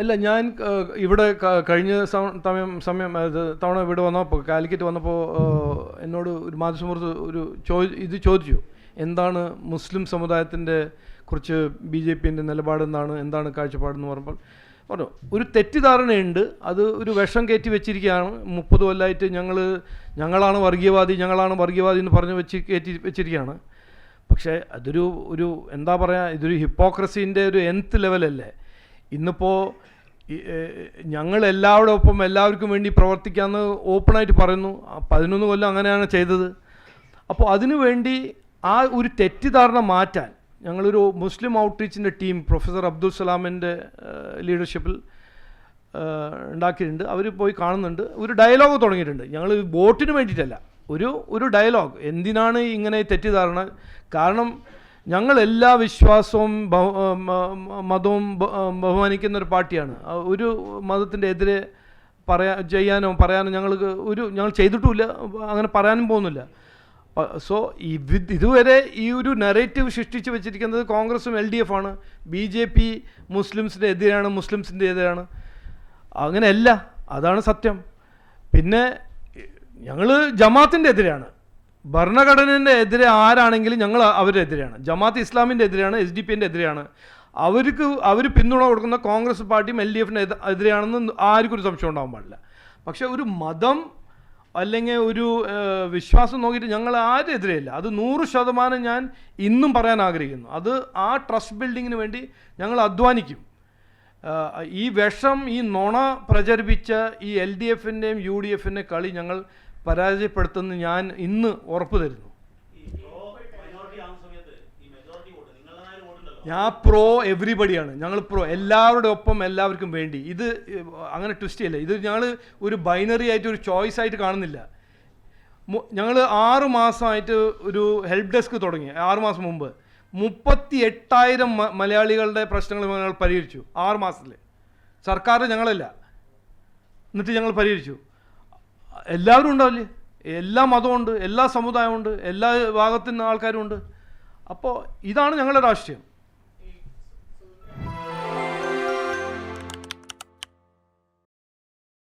അല്ല ഞാൻ ഇവിടെ കഴിഞ്ഞ സമയം സമയം തവണ ഇവിടെ വന്നപ്പോൾ കാലിക്കറ്റ് വന്നപ്പോൾ എന്നോട് ഒരു മാധ്യമസുഹൃത്ത് ഒരു ചോ ഇത് ചോദിച്ചു. എന്താണ് മുസ്ലിം സമുദായത്തിന്റെ കുറിച്ച് ബി ജെ പിന്റെ നിലപാടെന്താണ്? എന്താണ് കാഴ്ചപ്പാടെന്ന് പറയുമ്പോൾ പറഞ്ഞു ഒരു തെറ്റിദ്ധാരണയുണ്ട്. അത് ഒരു വിഷം കയറ്റി വെച്ചിരിക്കുകയാണ്. മുപ്പത് കൊല്ലമായിട്ട് ഞങ്ങൾ ഞങ്ങളാണ് വർഗീയവാദി ഞങ്ങളാണ് വർഗീയവാദി എന്ന് പറഞ്ഞ് വെച്ച് കയറ്റി വെച്ചിരിക്കുകയാണ്. പക്ഷേ അതൊരു ഒരു എന്താ പറയുക ഇതൊരു ഹിപ്പോക്രസീന്റെ ഒരു എൻത്ത് ലെവലല്ലേ ഇന്നിപ്പോൾ ഞങ്ങൾ എല്ലാവരുടെ ഒപ്പം എല്ലാവർക്കും വേണ്ടി പ്രവർത്തിക്കാമെന്ന് ഓപ്പണായിട്ട് പറയുന്നു. പതിനൊന്ന് കൊല്ലം അങ്ങനെയാണ് ചെയ്തത്. അപ്പോൾ അതിനുവേണ്ടി ആ ഒരു തെറ്റിദ്ധാരണ മാറ്റാൻ ഞങ്ങളൊരു മുസ്ലിം ഔട്ട്റീച്ചിന്റെ ടീം പ്രൊഫസർ അബ്ദുൽ സലാമിന്റെ ലീഡർഷിപ്പിൽ ഉണ്ടാക്കിയിട്ടുണ്ട്. അവർ പോയി കാണുന്നുണ്ട്. ഒരു ഡയലോഗ് തുടങ്ങിയിട്ടുണ്ട്. ഞങ്ങൾ വോട്ടിന് വേണ്ടിയിട്ടല്ല. ഒരു ഒരു ഡയലോഗ് എന്തിനാണ് ഇങ്ങനെ തെറ്റിദ്ധാരണ? കാരണം ഞങ്ങൾ എല്ലാ വിശ്വാസവും മതവും ബഹുമാനിക്കുന്ന ഒരു പാർട്ടിയാണ്. ഒരു മതത്തിന്റെ എതിരെ പറയാ ചെയ്യാനോ പറയാനോ ഞങ്ങൾക്ക് ഒരു ഞങ്ങൾ ചെയ്തിട്ടുമില്ല. അങ്ങനെ പറയാനും പോകുന്നില്ല. സോ ഇതുവരെ ഈ ഒരു നെറേറ്റീവ് സൃഷ്ടിച്ച് വെച്ചിരിക്കുന്നത് കോൺഗ്രസും എൽ ഡി എഫ് ആണ്. ബി ജെ പി മുസ്ലിംസിന്റെ എതിരാണ് മുസ്ലിംസിന്റെ എതിരാണ്. അങ്ങനെയല്ല. അതാണ് സത്യം. പിന്നെ ഞങ്ങൾ ജമാത്തിന്റെ എതിരാണ്. ഭരണഘടനന്റെ എതിരെ ആരാണെങ്കിലും ഞങ്ങൾ അവരെതിരെയാണ് ജമാഅത്ത് ഇസ്ലാമിന്റെ എതിരെയാണ് എസ് ഡി പി എന്റെ എതിരെയാണ്. അവർക്ക് അവർ പിന്തുണ കൊടുക്കുന്ന കോൺഗ്രസ് പാർട്ടിയും എൽ ഡി എഫിന്റെ എതിരെയാണെന്ന് ആർക്കും ഒരു സംശയം ഉണ്ടാകാൻ പാടില്ല. പക്ഷേ ഒരു മതം അല്ലെങ്കിൽ ഒരു വിശ്വാസം നോക്കിയിട്ട് ഞങ്ങൾ ആരും എതിരെയില്ല. അത് നൂറ് ശതമാനം ഞാൻ ഇന്നും പറയാൻ ആഗ്രഹിക്കുന്നു. അത് ആ ട്രസ്റ്റ് ബിൽഡിങ്ങിന് വേണ്ടി ഞങ്ങൾ അധ്വാനിക്കും. ഈ വിഷം ഈ നുണ പ്രചരിപ്പിച്ച ഈ എൽ ഡി എഫിന്റെയും യു ഡി എഫിന്റെ കളി ഞങ്ങൾ പരാജയപ്പെടുത്തുമെന്ന് ഞാൻ ഇന്ന് ഉറപ്പ് തരുന്നു. ഞാൻ പ്രോ എവറിബഡിയാണ് ഞങ്ങൾ പ്രോ എല്ലാവരുടെ ഒപ്പം എല്ലാവർക്കും വേണ്ടി. ഇത് അങ്ങനെ ട്വിസ്റ്റ് ചെയ്യില്ല? ഇത് ഞങ്ങൾ ഒരു ബൈനറി ആയിട്ട് ഒരു ചോയ്സ് ആയിട്ട് കാണുന്നില്ല. ഞങ്ങൾ ആറ് മാസമായിട്ട് ഒരു ഹെൽപ്പ് ഡെസ്ക് തുടങ്ങി. ആറ് മാസം മുമ്പ്. മുപ്പത്തി എട്ടായിരം മലയാളികളുടെ പ്രശ്നങ്ങൾ ഞങ്ങൾ പരിഹരിച്ചു. ആറ് മാസത്തിൽ സർക്കാർ ഞങ്ങളല്ല. എന്നിട്ട് ഞങ്ങൾ പരിഹരിച്ചു. എല്ലാവരും ഉണ്ടാവില്ലേ? എല്ലാ മതമുണ്ട് എല്ലാ സമുദായമുണ്ട് എല്ലാ ഭാഗത്തു നിന്ന് ആൾക്കാരും ഉണ്ട് അപ്പോൾ ഇതാണ് ഞങ്ങളുടെ രാഷ്ട്രീയം.